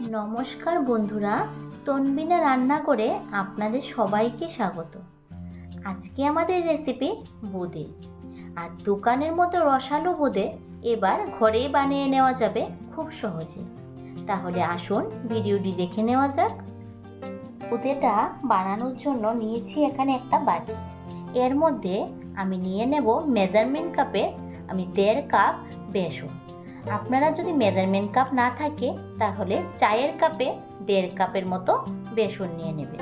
নমস্কার বন্ধুরা, তনবিনা রান্না করে আপনাদের সবাইকে স্বাগত। আজকে আমাদের রেসিপি বোঁদে। আর দোকানের মতো রসালো বোঁদে এবার ঘরেই বানিয়ে নেওয়া যাবে খুব সহজে। তাহলে আসুন ভিডিওটি দেখে নেওয়া যাক। বোঁদেটা বানানোর জন্য নিয়েছি এখানে একটা বাটি। এর মধ্যে আমি নিয়ে নেব মেজারমেন্ট কাপে আমি দেড় কাপ বেসন। আপনারা যদি মেজারমেন্ট কাপ না থাকে, তাহলে চায়ের কাপে দেড় কাপের মতো বেসন নিয়ে নেবেন।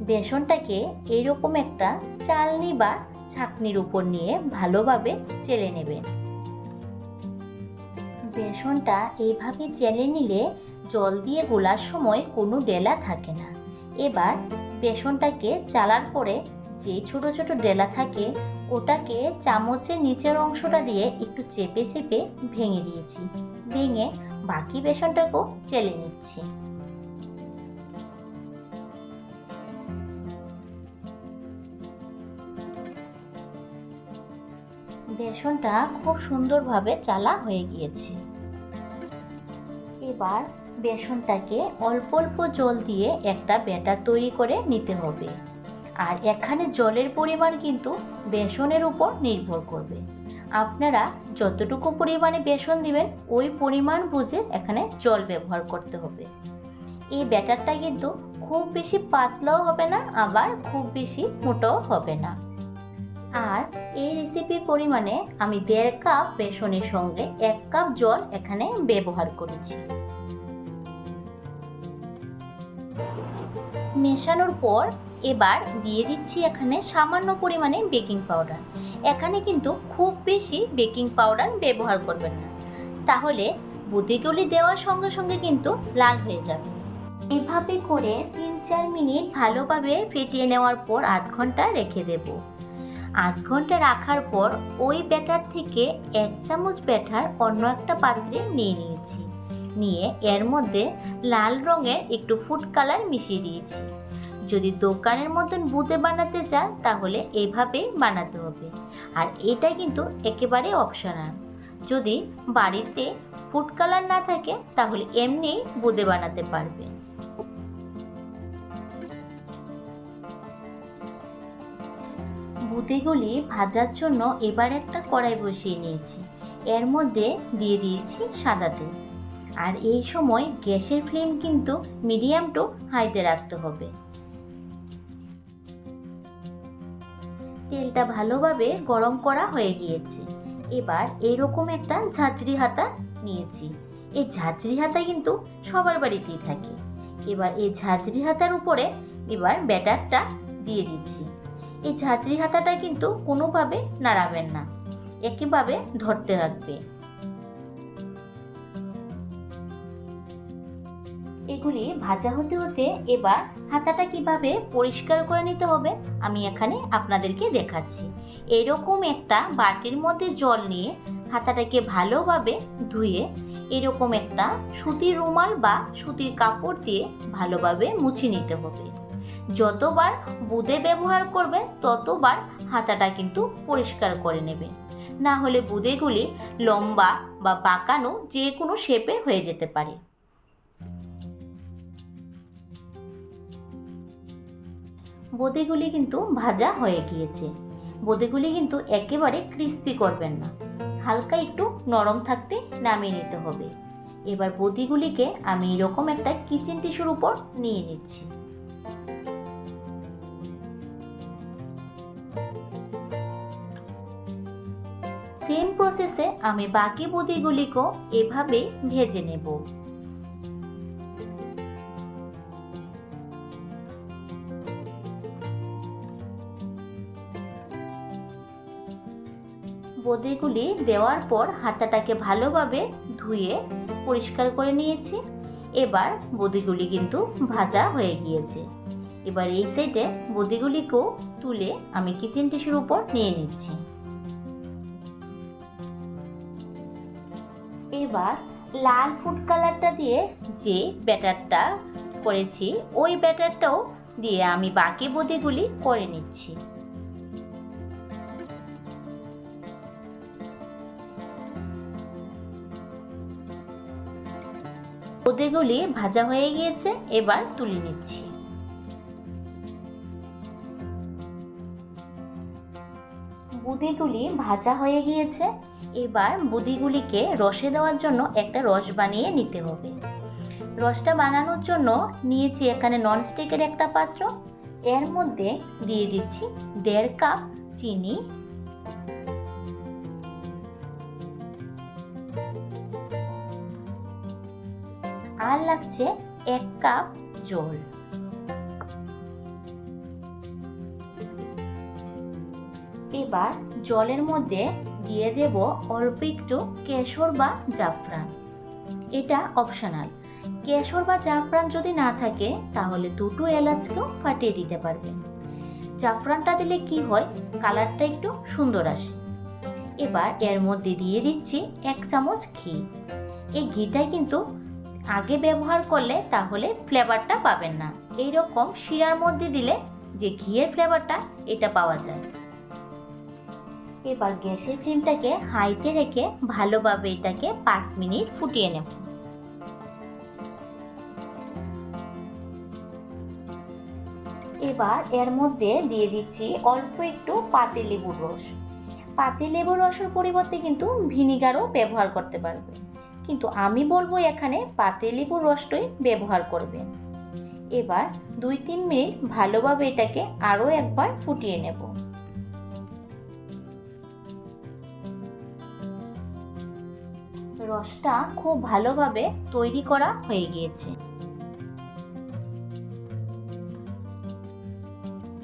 বেসনটাকে এইরকম একটা চালনি বা ছাঁকনির উপর নিয়ে ভালোভাবে চেলে নেবেন। বেসনটা এইভাবে চেলে নিলে জল দিয়ে গোলার সময় কোনো ডেলা থাকে না। এবার বেসনটাকে চালার পরে যে ছোট ছোট ডেলা থাকে ওটাকে চামচের নিচের অংশটা দিয়ে একটু চেপে চেপে ভেঙে দিয়েছি। ভেঙে বাকি বেসনটাকেও চেলে নিচ্ছি। বেসনটা খুব সুন্দরভাবে চালা হয়ে গিয়েছে। এবার বেসনটাকে অল্প অল্প জল দিয়ে একটা ব্যাটার তৈরি করে নিতে হবে। আর এখানে জলের পরিমাণ কিন্তু বেসনের উপর নির্ভর করবে। আপনারা যতটুকু পরিমাণে বেসন দিবেন, ওই পরিমাণ বুঝে এখানে জল ব্যবহার করতে হবে। এই ব্যাটারটা কিন্তু খুব বেশি পাতলাও হবে না, আবার খুব বেশি মোটাও হবে না। আর এই রেসিপির পরিমাণে আমি দেড় কাপ বেসনের সঙ্গে এক কাপ জল এখানে ব্যবহার করেছি। মেশানোর পর এবার দিয়ে দিচ্ছি এখানে সামান্য পরিমাণে বেকিং পাউডার। এখানে কিন্তু খুব বেশি বেকিং পাউডার ব্যবহার করবেন না। তাহলে বুদিগুলি দেওয়ার সঙ্গে সঙ্গে কিন্তু লাল হয়ে যাবে। এভাবে করে তিন চার মিনিট ভালোভাবে ফেটিয়ে নেওয়ার পর আধ ঘণ্টা রেখে দেব। আধ ঘণ্টা রাখার পর ওই ব্যাটার থেকে এক চামচ ব্যাটার অন্য একটা পাত্রে নিয়ে নিয়েছি। নিয়ে এর মধ্যে লাল রঙের একটু ফুড কালার মিশিয়ে দিয়েছি। যদি দোকানের মতন বুতে বানাতে চান, তাহলে এভাবেই বানাতে হবে। আর এটা কিন্তু একেবারে অপশনাল যদি বাড়িতে ফুড কালার না থাকে, তাহলে এমনি বুদে বানাতে পারবেন বুতেগুলি ভাজার জন্য এবার একটা কড়াই বসিয়ে নিয়েছি। এর মধ্যে দিয়ে দিয়েছি সাদা তেল। আর এই সময় গ্যাসের ফ্লেম কিন্তু মিডিয়াম টু হাইতে রাখতে হবে। তেলটা ভালোভাবে গরম করা হয়ে গিয়েছে। এবার এরকম একটা ঝাঁঝরি হাতা নিয়েছি। এই ঝাঁঝরি হাতা কিন্তু সবার বাড়িতেই থাকে। এবার এই ঝাঁঝরি হাতার উপরে এবার ব্যাটারটা দিয়ে দিচ্ছি। এই ঝাঁঝরি হাতাটা কিন্তু কোনোভাবে নাড়াবেন না। একেভাবে ধরতে রাখবে। এগুলি ভাজা হতে হতে এবার হাতাটা কীভাবে পরিষ্কার করে নিতে হবে, আমি এখানে আপনাদেরকে দেখাচ্ছি। এরকম একটা বাটির মধ্যে জল নিয়ে হাতাটাকে ভালোভাবে ধুয়ে এরকম একটা সুতির রুমাল বা সুতির কাপড় দিয়ে ভালোভাবে মুছে নিতে হবে। যতবার বুদে ব্যবহার করবে ততবার হাতাটা কিন্তু পরিষ্কার করে নেবে না হলে বুদেগুলি লম্বা বা বাঁকানো যে কোনো শেপের হয়ে যেতে পারে। বোঁদেগুলি কিন্তু ভাজা হয়ে গিয়েছে। বোঁদেগুলি কিন্তু একেবারে ক্রিস্পি করবেন না। হালকা একটু নরম থাকতে নামিয়ে নিতে হবে। এবার বদিগুলিকে আমি এরকম একটা কিচেন টিস্যুর উপর নিয়ে নিচ্ছি। সেম প্রসেসে আমি বাকি বদিগুলিকেও এভাবে ভেজে নেব। বোঁদেগুলি দেওয়ার পর হাতাটাকে ভালোভাবে ধুয়ে পরিষ্কার করে নিয়েছি। এবার বদিগুলি কিন্তু ভাজা হয়ে গিয়েছে। এবার এই সাইডে বদিগুলিকেও তুলে আমি কিচেন টিস্যুর উপর নিয়ে নিচ্ছি। এবার লাল ফুড কালারটা দিয়ে যে ব্যাটারটা করেছি, ওই ব্যাটারটাও দিয়ে আমি বাকি বদিগুলি করে নিচ্ছি। বোঁদেগুলি ভাজা হয়ে গিয়েছে, এবার তুলে নিচ্ছি। বুদিগুলি ভাজা হয়ে গিয়েছে, এবার বুদিগুলিকে রসে দেওয়ার জন্য একটা রস বানিয়ে নিতে হবে। রসটা বানানোর জন্য নিয়েছি এখানে ননস্টিকের একটা পাত্র। এর মধ্যে দিয়ে দিচ্ছি দেড় কাপ চিনি আর লাগছে এক কাপ জল। এবার জলের মধ্যে দিয়ে দেব অল্প একটু কেশর বা জাফরান। এটা অপশনাল কেশর বা জাফরান যদি না থাকে, তাহলে দুটো এলাচকেও ফাটিয়ে দিতে পারবেন জাফরানটা দিলে কি হয়? কালারটা একটু সুন্দর আসে। এবার এর মধ্যে দিয়ে দিচ্ছি এক চামচ ঘি। এই ঘিটা কিন্তু আগে ব্যবহার করলে তাহলে ফ্লেভারটা পাবেন না। এই রকম শিরার মধ্যে দিলে যে ঘিয়ের ফ্লেভারটা, এটা পাওয়া যায়। এবার গ্যাসের ফ্লেমটাকে হাইতে রেখে ভালোভাবে এটাকে পাঁচ মিনিট ফুটিয়ে নেব। এবার এর মধ্যে দিয়ে দিচ্ছি অল্প একটু পাতি লেবুর রস। পাতি লেবুর রসের পরিবর্তে কিন্তু ভিনিগারও ব্যবহার করতে পারবে কিন্তু আমি বলব এখানে পাতে লেবুর রসটাই ব্যবহার করবে। এবার দুই তিন মিনিট ভালোভাবে এটাকে আরও একবার ফুটিয়ে নেব। রসটা খুব ভালোভাবে তৈরি করা হয়ে গিয়েছে।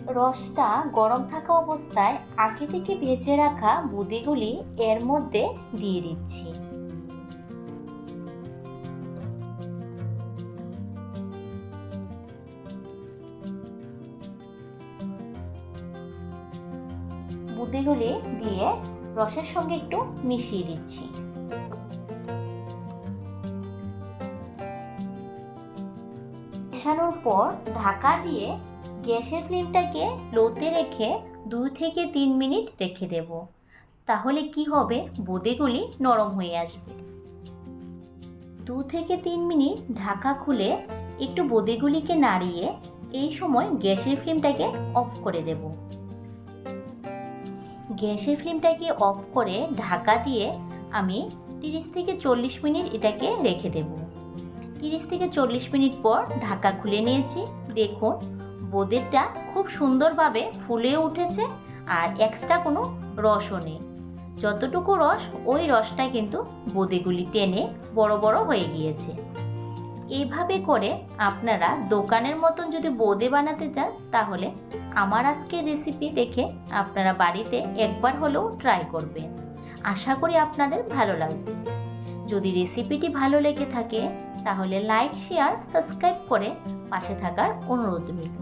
রসটা গরম থাকা অবস্থায় আগে থেকে ভেজে রাখা বুদিগুলি এর মধ্যে দিয়ে দিচ্ছি। বুদিগুলি দিয়ে রসের সঙ্গে একটু মিশিয়ে দিচ্ছি। মেশানোর পর ঢাকা দিয়ে গ্যাসের ফ্লেমটাকে লোতে রেখে দুই থেকে তিন মিনিট রেখে দেব। তাহলে কি হবে? বোঁদেগুলি নরম হয়ে আসবে। দু থেকে তিন মিনিট ঢাকা খুলে একটু বোঁদেগুলিকে নাড়িয়ে এই সময় গ্যাসের ফ্লেমটাকে অফ করে দেব। গ্যাসের ফ্লেমটাকে অফ করে ঢাকা দিয়ে আমি তিরিশ থেকে চল্লিশ মিনিট এটাকে রেখে দেব। তিরিশ থেকে চল্লিশ মিনিট পর ঢাকা খুলে নিয়েছি। দেখুন, বোঁদেরটা খুব সুন্দরভাবে ফুলে উঠেছে আর এক্সট্রা কোনো রসও নেই। যতটুকু রস, ওই রসটা কিন্তু বোঁদেগুলি টেনে বড় বড় হয়ে গিয়েছে। এইভাবে করে আপনারা দোকানের মতন যদি বোদে বানাতে চান, তাহলে আমার আজকে রেসিপি দেখে আপনারা বাড়িতে একবার হলেও ট্রাই করবেন। আশা করি আপনাদের ভালো লাগবে। যদি রেসিপিটি ভালো লেগে থাকে, তাহলে লাইক শেয়ার সাবস্ক্রাইব করে পাশে থাকার অনুরোধ রইল।